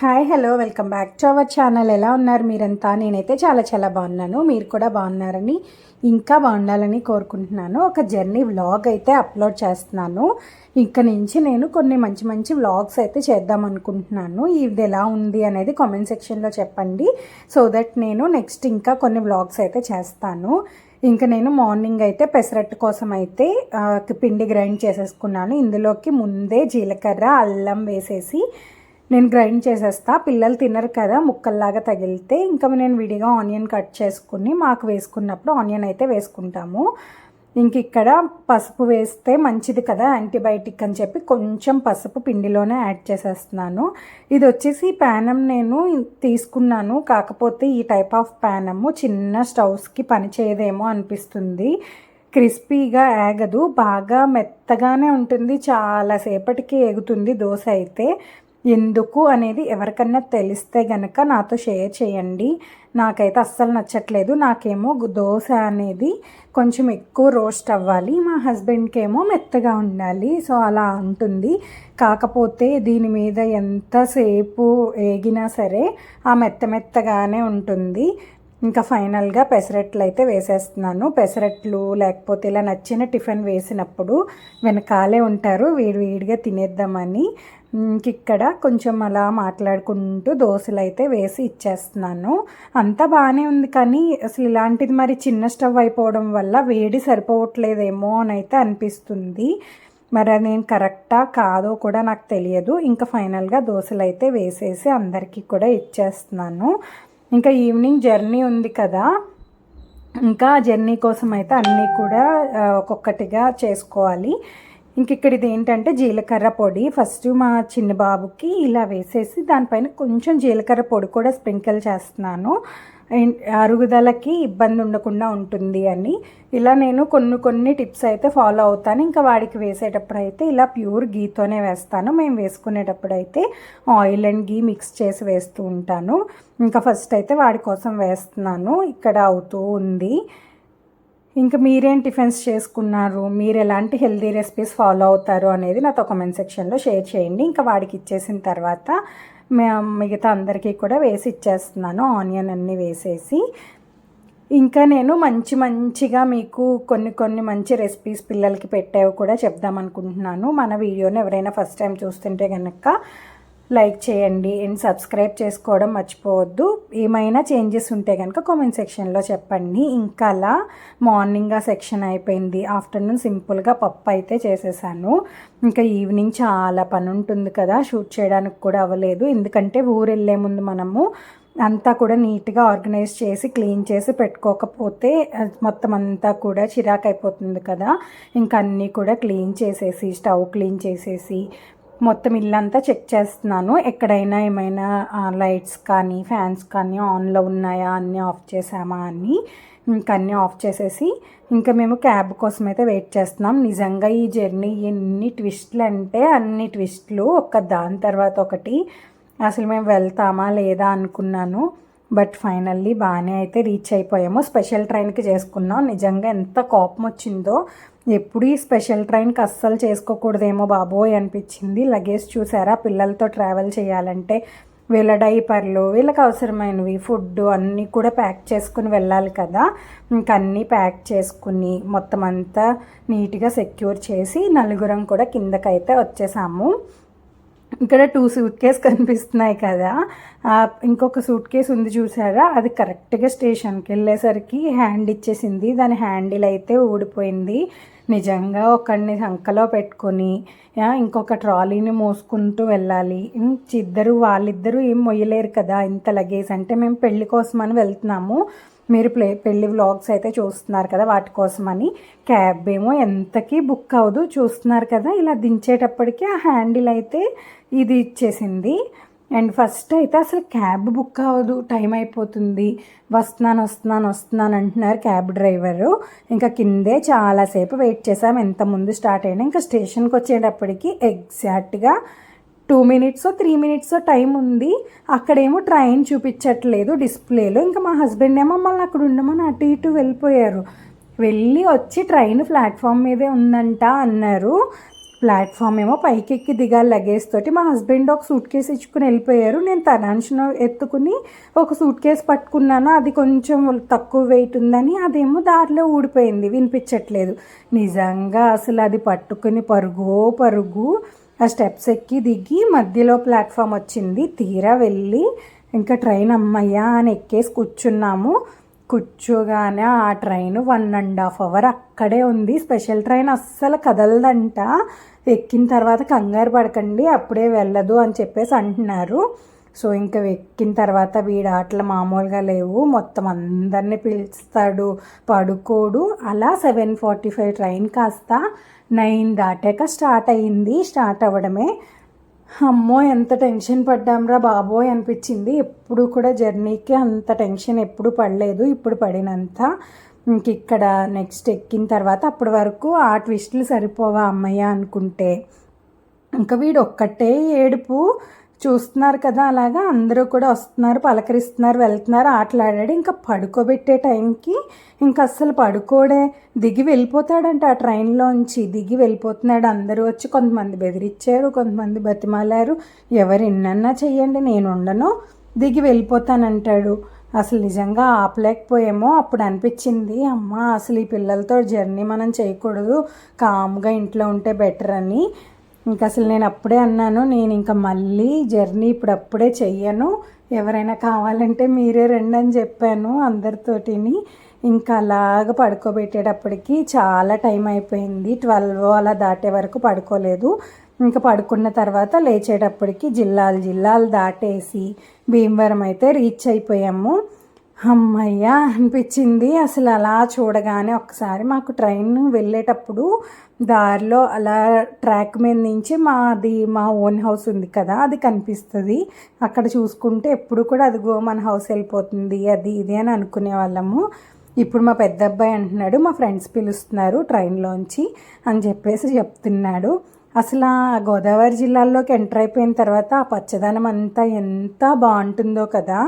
Hi hello welcome back to our channel ఎలా ఉన్నారు మీరంతా? నేనైతే చాలా చాలా బాగున్నాను. మీరు కూడా బాగున్నారని ఇంకా బాగుండాలని కోరుకుంటున్నాను. ఒక జర్నీ వ్లాగ్ అయితే అప్లోడ్ చేస్తున్నాను. ఇక్కడ నుంచి నేను కొన్ని మంచి మంచి వ్లాగ్స్ అయితే చేద్దాం అనుకుంటున్నాను. ఇది ఎలా ఉంది అనేది కామెంట్ సెక్షన్లో చెప్పండి. సో దట్ నేను నెక్స్ట్ ఇంకా కొన్ని వ్లాగ్స్ అయితే చేస్తాను. ఇంకా నేను మార్నింగ్ అయితే పెసరట్టు కోసం అయితే పిండి గ్రైండ్ చేసేసుకున్నాను. ఇందులోకి ముందే జీలకర్ర అల్లం వేసేసి నేను గ్రైండ్ చేసేస్తా. పిల్లలు తినరు కదా ముక్కల్లాగా తగిలితే ఇంకా నేను విడిగా ఆనియన్ కట్ చేసుకుని మాకు వేసుకున్నప్పుడు ఆనియన్ అయితే వేసుకుంటాము. ఇంక ఇక్కడ పసుపు వేస్తే మంచిది కదా యాంటీబయాటిక్ అని చెప్పి కొంచెం పసుపు పిండిలోనే యాడ్ చేసేస్తున్నాను. ఇది వచ్చేసి ప్యానం నేను తీసుకున్నాను. కాకపోతే ఈ టైప్ ఆఫ్ ప్యానము చిన్న స్టవ్స్కి పనిచేయదేమో అనిపిస్తుంది. క్రిస్పీగా ఏగదు బాగా మెత్తగానే ఉంటుంది. చాలాసేపటికి ఎగుతుంది దోశ అయితే. ఎందుకు అనేది ఎవరికన్నా తెలిస్తే గనక నాతో షేర్ చేయండి. నాకైతే అస్సలు నచ్చట్లేదు. నాకేమో దోశ అనేది కొంచెం ఎక్కువ రోస్ట్ అవ్వాలి. మా హస్బెండ్కి ఏమో మెత్తగా ఉండాలి. సో అలా ఉంటుంది కాకపోతే దీని మీద ఎంతసేపు ఏగినా సరే ఆ మెత్త మెత్తగానే ఉంటుంది. ఇంకా ఫైనల్గా పెసరట్లు అయితే వేసేస్తున్నాను. పెసరట్లు లేకపోతే ఇలా నచ్చిన టిఫిన్ వేసినప్పుడు వెనకాలే ఉంటారు. వేడివేడిగా తినేద్దామని. ఇక్కడ కొంచెం అలా మాట్లాడుకుంటూ దోశలు అయితే వేసి ఇచ్చేస్తున్నాను. అంతా బాగానే ఉంది కానీ అసలు ఇలాంటిది మరి చిన్న స్టవ్ అయిపోవడం వల్ల వేడి సరిపోవట్లేదేమో అని అయితే అనిపిస్తుంది. మరి అది నేను కరెక్టా కాదో కూడా నాకు తెలియదు. ఇంకా ఫైనల్గా దోశలు అయితే వేసేసి అందరికీ కూడా ఇచ్చేస్తున్నాను. ఇంకా ఈవినింగ్ జర్నీ ఉంది కదా. ఇంకా జర్నీ కోసం అయితే అన్నీ కూడా ఒక్కొక్కటిగా చేసుకోవాలి. ఇంక ఇక్కడ ఇది ఏంటంటే జీలకర్ర పొడి. ఫస్ట్ మా చిన్న బాబుకి ఇలా వేసేసి దానిపైన కొంచెం జీలకర్ర పొడి కూడా స్ప్రింకిల్ చేస్తున్నాను. అరుగుదలకి ఇబ్బంది ఉండకుండా ఉంటుంది అని. ఇలా నేను కొన్ని కొన్ని టిప్స్ అయితే ఫాలో అవుతాను. ఇంకా వాడికి వేసేటప్పుడు అయితే ఇలా ప్యూర్ గీతోనే వేస్తాను. మేము వేసుకునేటప్పుడు అయితే ఆయిల్ అండ్ గీ మిక్స్ చేసి వేస్తూ ఉంటాను. ఇంకా ఫస్ట్ అయితే వాడి కోసం వేస్తున్నాను. ఇక్కడ అవుతూ ఉంది. ఇంకా మీరేం టిఫిన్స్ చేసుకున్నారు? మీరు ఎలాంటి హెల్దీ రెసిపీస్ ఫాలో అవుతారు అనేది నాతో కామెంట్ సెక్షన్లో షేర్ చేయండి. ఇంకా వాడికి ఇచ్చేసిన తర్వాత మిగతా అందరికీ కూడా వేసి ఇచ్చేస్తున్నాను. ఆనియన్ అన్నీ వేసేసి. ఇంకా నేను మంచి మంచిగా మీకు కొన్ని కొన్ని మంచి రెసిపీస్ పిల్లలకి పెట్టేవి కూడా చెప్దామనుకుంటున్నాను మన వీడియోని ఎవరైనా ఫస్ట్ టైం చూస్తుంటే కనుక లైక్ చేయండి అండ్ సబ్స్క్రైబ్ చేసుకోవడం మర్చిపోవద్దు. ఏమైనా చేంజెస్ ఉంటే కనుక కామెంట్ సెక్షన్లో చెప్పండి. ఇంకా అలా మార్నింగ్ ఆ సెక్షన్ అయిపోయింది. ఆఫ్టర్నూన్ సింపుల్గా పప్పు అయితే చేసేసాను. ఇంకా ఈవినింగ్ చాలా పని ఉంటుంది కదా షూట్ చేయడానికి కూడా అవ్వలేదు. ఎందుకంటే ఊరు వెళ్ళే ముందు మనము అంతా కూడా నీట్గా ఆర్గనైజ్ చేసి క్లీన్ చేసి పెట్టుకోకపోతే మొత్తం అంతా కూడా చిరాకు అయిపోతుంది కదా. ఇంకా అన్నీ కూడా క్లీన్ చేసేసి స్టవ్ క్లీన్ చేసేసి మొత్తం ఇల్లంతా చెక్ చేస్తున్నాను. ఎక్కడైనా ఏమైనా లైట్స్ కానీ ఫ్యాన్స్ కానీ ఆన్లో ఉన్నాయా అన్నీ ఆఫ్ చేసామా అని ఇంకా అన్నీ ఆఫ్ చేసేసి ఇంకా మేము క్యాబ్ కోసం అయితే వెయిట్ చేస్తున్నాం. నిజంగా ఈ జర్నీ ఎన్ని ట్విస్ట్లు అంటే అన్ని ట్విస్ట్లు. ఒక దాని తర్వాత ఒకటి. అసలు మేము వెళ్తామా లేదా అనుకున్నాను. బట్ ఫైనల్లీ బాగానే అయితే రీచ్ అయిపోయాము. స్పెషల్ ట్రైన్కి చేసుకున్నాం. నిజంగా ఎంత కోపం వచ్చిందో. ఎప్పుడు ఈ స్పెషల్ ట్రైన్కి అస్సలు చేసుకోకూడదేమో బాబోయ్ అనిపించింది. లగేజ్ చూసారా? పిల్లలతో ట్రావెల్ చేయాలంటే వీళ్ళ డైపర్లు వీళ్ళకి అవసరమైనవి ఫుడ్ అన్నీ కూడా ప్యాక్ చేసుకుని వెళ్ళాలి కదా. ఇంకా అన్నీ ప్యాక్ చేసుకుని మొత్తం అంతా నీట్గా సెక్యూర్ చేసి నలుగురం కూడా కిందకైతే వచ్చేసాము. ఇక్కడ టూ సూట్ కేస్ కనిపిస్తున్నాయి కదా. ఇంకొక సూట్ కేస్ ఉంది చూసారా? అది కరెక్ట్గా స్టేషన్కి వెళ్ళేసరికి హ్యాండ్ ఇచ్చేసింది. దాని హ్యాండిల్ అయితే ఊడిపోయింది. నిజంగా ఒకడిని సంకలో పెట్టుకొని ఇంకొక ట్రాలీని మోసుకుంటూ వెళ్ళాలి. ఇద్దరు వాళ్ళిద్దరూ ఏం మొయ్యలేరు కదా ఇంత లగేజ్ అంటే మేము పెళ్ళి కోసమని వెళ్తున్నాము. మీరు ప్లే పెళ్ళి వ్లాగ్స్ అయితే చూస్తున్నారు కదా వాటి కోసమని. క్యాబ్ ఏమో ఎంతకీ బుక్ అవ్వదు చూస్తున్నారు కదా. ఇలా దించేటప్పటికి ఆ హ్యాండిల్ అయితే ఇది ఇచ్చేసింది. అండ్ ఫస్ట్ అయితే అసలు క్యాబ్ బుక్ అవ్వదు టైం అయిపోతుంది. వస్తున్నాను వస్తున్నాను వస్తున్నాను అంటున్నారు క్యాబ్ డ్రైవరు. ఇంకా కిందే చాలాసేపు వెయిట్ చేసాం ఎంత ముందు స్టార్ట్ అయినా. ఇంకా స్టేషన్కి వచ్చేటప్పటికి ఎగ్జాక్ట్గా two minutes three minutes time ఉంది. అక్కడేమో ట్రైన్ చూపించట్లేదు డిస్ప్లేలో. ఇంకా మా హస్బెండ్ ఏమో మళ్ళీ అక్కడ ఉండమని అటు ఇటు వెళ్ళిపోయారు. వెళ్ళి వచ్చి ట్రైన్ ప్లాట్ఫామ్ మీదే ఉందంట అన్నారు. ప్లాట్ఫామ్ ఏమో పైకి ఎక్కి దిగాలి లగేజ్ తోటి. మా హస్బెండ్ ఒక సూట్ కేసు ఇచ్చుకుని వెళ్ళిపోయారు. నేను తనాంశను ఎత్తుకుని ఒక సూట్ కేసు పట్టుకున్నాను. అది కొంచెం తక్కువ వెయిట్ ఉందని అదేమో దారిలో ఊడిపోయింది. వినిపించట్లేదు. నిజంగా అసలు అది పట్టుకుని పరుగో పరుగు ఆ స్టెప్స్ ఎక్కి దిగి మధ్యలో ప్లాట్ఫామ్ వచ్చింది. తీరా వెళ్ళి ఇంకా ట్రైన్ అమ్మయ్యా అని ఎక్కేసి కూర్చున్నాము. కూర్చోగానే ఆ train one and half hour అక్కడే ఉంది. స్పెషల్ ట్రైన్ అస్సలు కదలదంట. ఎక్కిన తర్వాత కంగారు పడకండి అప్పుడే వెళ్ళదు అని చెప్పేసి అంటున్నారు. సో ఇంకా ఎక్కిన తర్వాత వీడు ఆటలు మామూలుగా లేవు. మొత్తం అందరినీ పిలుస్తాడు పడుకోడు. అలా సెవెన్ ఫార్టీ ఫైవ్ ట్రైన్ కాస్త నైన్ దాటాక స్టార్ట్ అయ్యింది స్టార్ట్ అవ్వడమే. అమ్మో ఎంత టెన్షన్ పడ్డాంరా బాబోయ్ అనిపించింది. ఎప్పుడు కూడా జర్నీకి అంత టెన్షన్ ఎప్పుడు పడలేదు ఇప్పుడు పడినంత. ఇంక ఇక్కడ నెక్స్ట్ ఎక్కిన తర్వాత అప్పటి వరకు ఆ ట్విస్టులు సరిపోవా అమ్మయ్య అనుకుంటే. ఇంకా వీడు ఒక్కటే ఏడుపు. చూస్తున్నారు కదా అలాగా అందరూ కూడా వస్తున్నారు పలకరిస్తున్నారు వెళ్తున్నారు ఆటలాడాడు. ఇంకా పడుకోబెట్టే టైంకి ఇంకా అస్సలు పడుకోడే దిగి వెళ్ళిపోతాడంట ఆ ట్రైన్లోంచి. దిగి వెళ్ళిపోతున్నాడు. అందరూ వచ్చి కొంతమంది బెదిరిచ్చారు కొంతమంది బతిమాలారు. ఎవరు ఎన్నన్నా చెయ్యండి నేను ఉండను దిగి వెళ్ళిపోతానంటాడు. అసలు నిజంగా ఆపలేకపోయేమో అప్పుడు అనిపించింది. అమ్మ అసలు ఈ పిల్లలతో జర్నీ మనం చేయకూడదు కామ్గా ఇంట్లో ఉంటే బెటర్ అని ఇంకా అసలు నేను అప్పుడే అన్నాను నేను ఇంకా మళ్ళీ జర్నీ ఇప్పుడు అప్పుడే చెయ్యను. ఎవరైనా కావాలంటే మీరే రండి అని చెప్పాను అందరితోటిని. ఇంకా అలాగ పడుకోబెట్టేటప్పటికి చాలా టైం అయిపోయింది. ట్వెల్వ్ అలా దాటే వరకు పడుకోలేదు. ఇంకా పడుకున్న తర్వాత లేచేటప్పటికి జిల్లాలు జిల్లాలు దాటేసి భీమవరం అయితే రీచ్ అయిపోయాము. అమ్మయ్యా అనిపించింది. అసలు అలా చూడగానే ఒకసారి మాకు ట్రైన్ వెళ్ళేటప్పుడు దారిలో అలా ట్రాక్ మీద నుంచి మాది మా ఓన్ హౌస్ ఉంది కదా అది కనిపిస్తుంది. అక్కడ చూసుకుంటే ఎప్పుడు కూడా అదిగో మన హౌస్ వెళ్ళిపోతుంది అది ఇది అని అనుకునే వాళ్ళము. ఇప్పుడు మా పెద్ద అబ్బాయి అంటున్నాడు మా ఫ్రెండ్స్ పిలుస్తున్నారు ట్రైన్లోంచి అని చెప్పేసి చెప్తున్నాడు. అసలు ఆ గోదావరి జిల్లాల్లోకి ఎంటర్ అయిపోయిన తర్వాత ఆ పచ్చదనం అంతా ఎంత బాగుంటుందో కదా.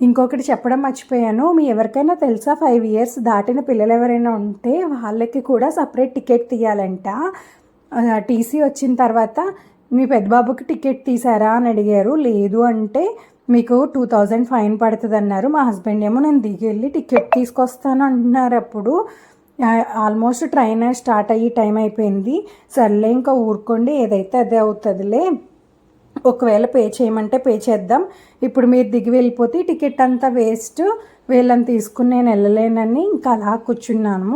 ఇంకొకటి చెప్పడం మర్చిపోయాను. మీ ఎవరికైనా తెలుసా? ఫైవ్ ఇయర్స్ దాటిన పిల్లలు ఎవరైనా ఉంటే వాళ్ళకి కూడా సపరేట్ టికెట్ తీయాలంట. టీసీ వచ్చిన తర్వాత మీ పెద్దబాబుకి టికెట్ తీసారా అని అడిగారు. లేదు అంటే మీకు టూ థౌజండ్ ఫైన్ పడుతుంది అన్నారు మా హస్బెండ్ ఏమో నేను దిగి వెళ్ళి టికెట్ తీసుకొస్తాను అంటున్నారు అప్పుడు. ఆల్మోస్ట్ ట్రైన్ స్టార్ట్ అయ్యి టైం అయిపోయింది. సర్లే ఇంకా ఊరుకోండి. ఏదైతే అదే అవుతుందిలే. ఒకవేళ పే చేయమంటే పే చేద్దాం. ఇప్పుడు మీరు దిగి వెళ్ళిపోతే టికెట్ అంతా వేస్ట్. వీళ్ళని తీసుకుని నేను వెళ్ళలేనని ఇంకా అలా కూర్చున్నాను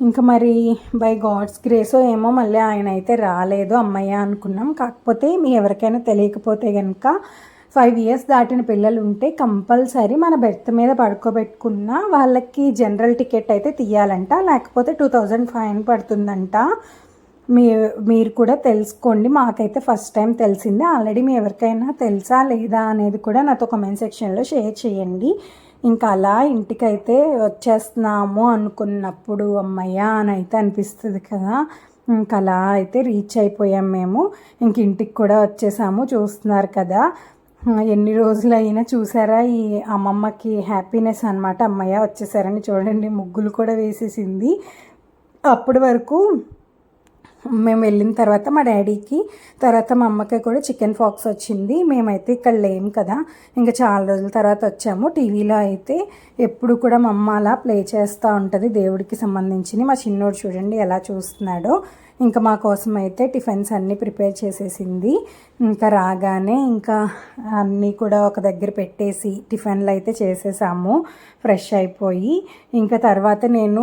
ఇంకా మరి బై గాడ్స్ గ్రేసో ఏమో మళ్ళీ ఆయన అయితే రాలేదు అమ్మయ్య అనుకున్నాం. కాకపోతే మీ ఎవరికైనా తెలియకపోతే కనుక ఫైవ్ ఇయర్స్ దాటిన పిల్లలు ఉంటే కంపల్సరీ మన బెర్త్ మీద పడుకోబెట్టుకున్న వాళ్ళకి జనరల్ టికెట్ అయితే తీయాలంట. లేకపోతే టూ థౌజండ్ ఫైన్ పడుతుందంట. మీ మీరు కూడా తెలుసుకోండి. మాకైతే ఫస్ట్ టైం తెలిసింది. ఆల్రెడీ మీ ఎవరికైనా తెలుసా లేదా అనేది కూడా నాతో కమెంట్ సెక్షన్లో షేర్ చేయండి. ఇంకా అలా ఇంటికైతే వచ్చేస్తున్నాము అనుకున్నప్పుడు అమ్మయ్య అని అయితే అనిపిస్తుంది కదా. ఇంకా అలా అయితే రీచ్ అయిపోయాం మేము. ఇంక ఇంటికి కూడా వచ్చేసాము చూస్తున్నారు కదా. ఎన్ని రోజులు అయినా చూసారా ఈ అమ్మమ్మకి హ్యాపీనెస్ అనమాట అమ్మయ్య వచ్చేసారని చూడండి ముగ్గులు కూడా వేసేసింది. అప్పటి వరకు మేము వెళ్ళిన తర్వాత మా డాడీకి తర్వాత మా అమ్మకి కూడా చికెన్ ఫాక్స్ వచ్చింది. మేమైతే ఇక్కడ లేము కదా. ఇంకా చాలా రోజుల తర్వాత వచ్చాము. టీవీలో అయితే ఎప్పుడు కూడా మా అమ్మ అలా ప్లే చేస్తూ ఉంటుంది దేవుడికి సంబంధించి మా చిన్నోడు చూడండి ఎలా చూస్తున్నాడో. ఇంకా మా కోసం అయితే టిఫిన్స్ అన్నీ ప్రిపేర్ చేసేసింది. ఇంకా రాగానే ఇంకా అన్నీ కూడా ఒక దగ్గర పెట్టేసి టిఫిన్లు అయితే చేసేసాము. ఫ్రెష్ అయిపోయి ఇంకా తర్వాత నేను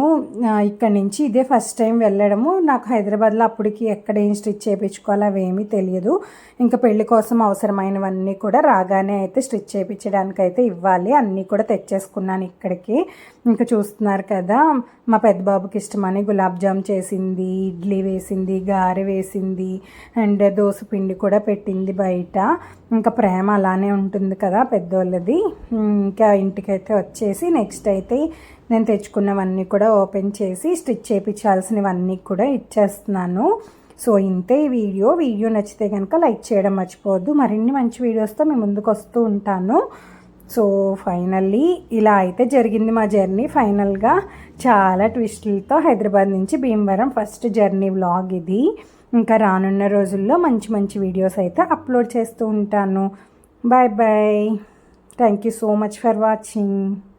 ఇక్కడి నుంచి ఇదే ఫస్ట్ టైం వెళ్ళడము. నాకు హైదరాబాద్లో అప్పటికి ఎక్కడ ఏం స్టిచ్ చేయించుకోవాలో అవేమీ తెలియదు. ఇంకా పెళ్ళి కోసం అవసరమైనవన్నీ కూడా రాగానే అయితే స్టిచ్ చేయించడానికి అయితే ఇవ్వాలి. అన్నీ కూడా తెచ్చేసుకున్నాను ఇక్కడికి. ఇంకా చూస్తున్నారు కదా మా పెద్ద బాబుకి ఇష్టమని గులాబ్ జామ్ చేసింది ఇడ్లీ వేసింది గారె వేసింది అండ్ దోశ పిండి కూడా పెట్టింది బయట. ఇంకా ప్రేమ అలానే ఉంటుంది కదా పెద్దోళ్ళది. ఇంకా ఇంటికైతే వచ్చేసి నెక్స్ట్ అయితే నేను తెచ్చుకున్నవన్నీ కూడా ఓపెన్ చేసి స్టిచ్ చేయించాల్సినవన్నీ కూడా ఇచ్చేస్తున్నాను. సో ఇంతే ఈ వీడియో. వీడియో నచ్చితే కనుక లైక్ చేయడం మర్చిపోవద్దు. మరిన్ని మంచి వీడియోస్తో మేము ముందుకు వస్తూ ఉంటాను. సో ఫైనల్లీ ఇలా అయితే జరిగింది మా జర్నీ. ఫైనల్గా చాలా ట్విస్టులతో హైదరాబాద్ నుంచి భీమవరం ఫస్ట్ జర్నీ వ్లాగ్ ఇది. ఇంకా రానున్న రోజుల్లో మంచి మంచి వీడియోస్ అయితే అప్లోడ్ చేస్తూ ఉంటాను. Bye bye. Thank you so much for watching.